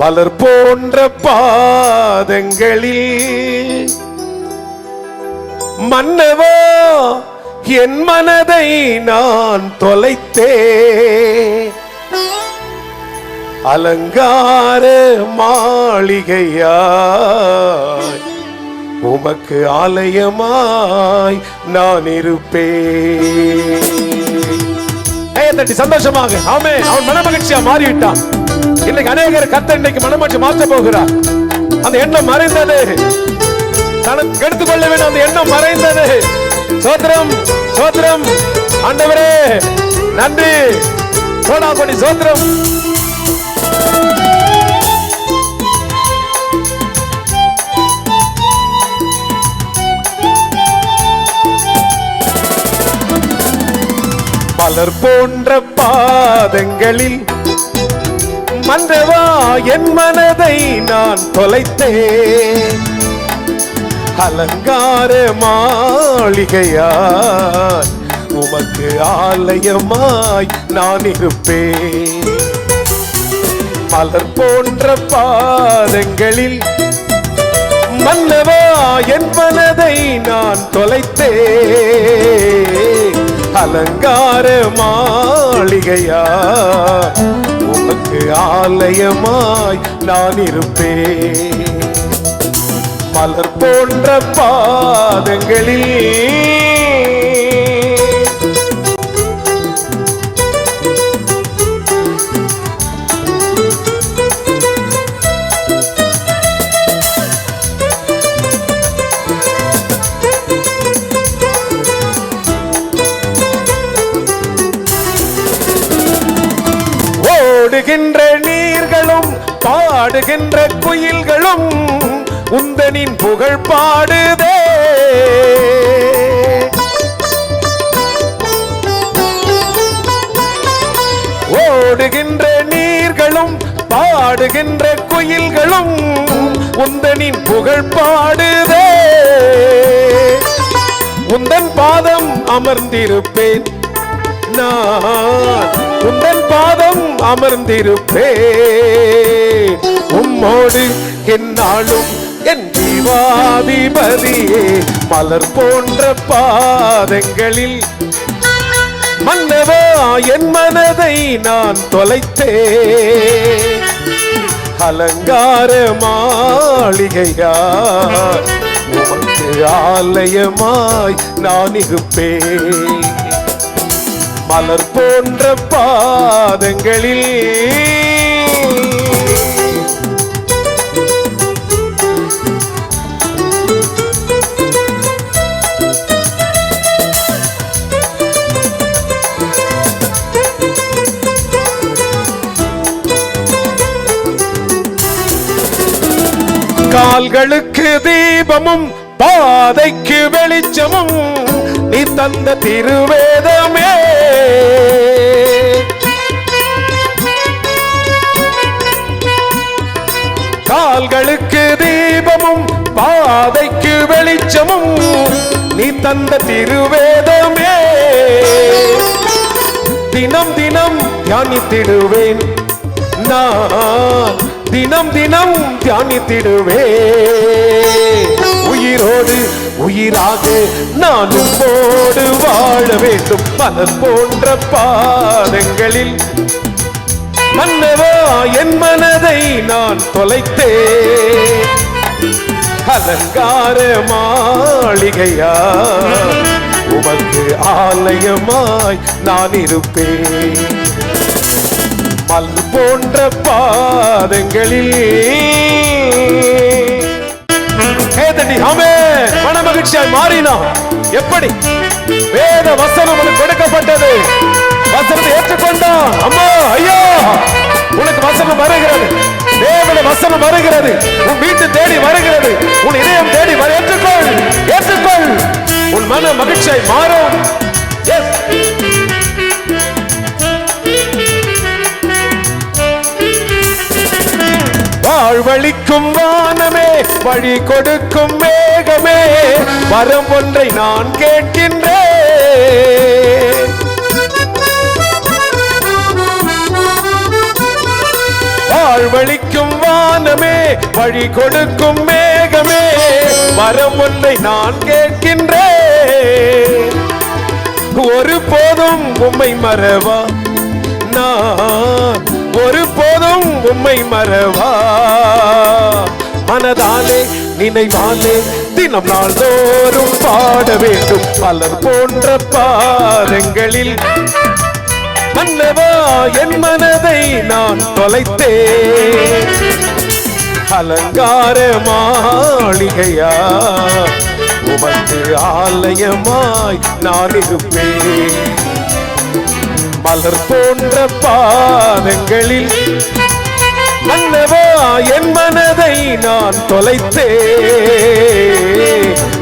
மலர் போன்ற பாதங்களில் மன்னவா என் மனதை நான் தொலைத்தே. அலங்கார மாளிகையாய் உமக்கு ஆலயமாய் நான் இருப்பேன். தட்டி சந்தோஷமாக. ஆமே அவன் மனமகிழ்ச்சியா மாறிவிட்டான். இன்னைக்கு அநேகர் கத்த இன்னைக்கு மனமகிழ்ச்சி மாற்ற போகிறார். அந்த எண்ணம் மறைந்தது. தனக்கு எடுத்துக்கொள்ள வேண்டும் அந்த எண்ணம் மறைந்தது. சோத்திரம் சோத்திரம். ஆண்டவரே நன்றி. சோடா கொடி சோத்திரம். பலர் போன்ற பாதங்களில் மன்றவா? என் மனதை நான் தொலைத்தேன். அலங்கார மாளிகையாய் உமக்கு ஆலயமாய் நான் இருப்பேன். மலர் போன்ற பாதங்களில் மன்னவா? என் மனதை நான் தொலைத்தேன். அலங்கார மாளிகையா உமக்கு ஆலயமாய் நான் இருப்பேன். மலர் போன்ற பாதங்களில் ஓடுகின்ற நீர்களும் பாடுகின்ற குயில்களும் உந்தனின் புகழ் பாடுதே. ஓடுகின்ற நீர்களும் பாடுகின்ற குயில்களும் உந்தனின் புகழ் பாடுதே. உந்தன் பாதம் அமர்ந்திருப்பேன் நான். உந்தன் பாதம் அமர்ந்திருப்பே. உம்மோடு என்னாலும் என் ஜீவாதிபதியே. மலர் போன்ற பாதங்களில் மன்னவா என் மனதை நான் தொலைத்தே அலங்கார மாளிகையா உமக்கு ஆலயமாய் நான் இருப்பேன். மலர் போன்ற பாதங்களில். கால்களுக்கு தீபமும் பாதைக்கு வெளிச்சமும் நீ தந்த திருவேதம் கால்களுக்கு தீபமும் பாதைக்கு வெளிச்சமும் நீ தந்த திருவேதமே. தினம் தினம் தியானித்திடுவேன் நான் தினம் தினம் தியானித்திடுவேன். உயிராக நான் உம்மோடு வாழ வேண்டும். மலர் போன்ற பாதங்களில் மன்னவா என் மனதை நான் தொலைத்தே அலங்கார மாளிகையா உமக்கு ஆலயமாய் நான் இருப்பேன். மல் போன்ற பாதங்களில். ஏதடி ஆமே மன மகிழ்ச்சியாய் மாறினான் எப்படி? வேத வசனம் உனக்கு கொடுக்கப்பட்டது. வசனத்தை ஏற்றுக்கொண்டான். அம்மா ஐயா உனக்கு வசனம் வருகிறது. தேவன வசனம் வருகிறது. உன் வீட்டு தேடி வருகிறது. உன் இதயம் தேடி வர ஏற்றுக்கொள். ஏற்றுக்கொள். உன் மன மகிழ்ச்சியாய் மாறும் வாழ்வழிக்கும் வானமே வழி கொடுக்கும் மேகமே வரம் ஒன்றை நான் கேட்கின்றேன். வாழ்வழிக்கும் வானமே வழி கொடுக்கும் மேகமே வரம் ஒன்றை நான் கேட்கின்றேன். ஒரு போதும் உம்மை மறவா நான் ஒரு போதும் உம்மை மறவா. மனதாலே நினைவாலே தினம் நாள்தோறும் பாட வேண்டும். பலர் போன்ற பாதங்களில் மன்னவா என் மனதை நான் தொலைத்தேன். அலங்கார மாளிகையா உமக்கு ஆலயமாய் நான் இருப்பேன். மலர் போன்ற பாதங்களில். அல்லவா என் மனதை நான் தொலைத்தே.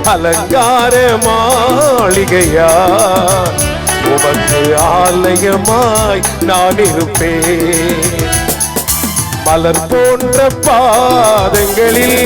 அலங்கார மாளிகையா உமக்கு ஆலயமாய் நான் இருப்பேன். மலர் போன்ற பாதங்களில்.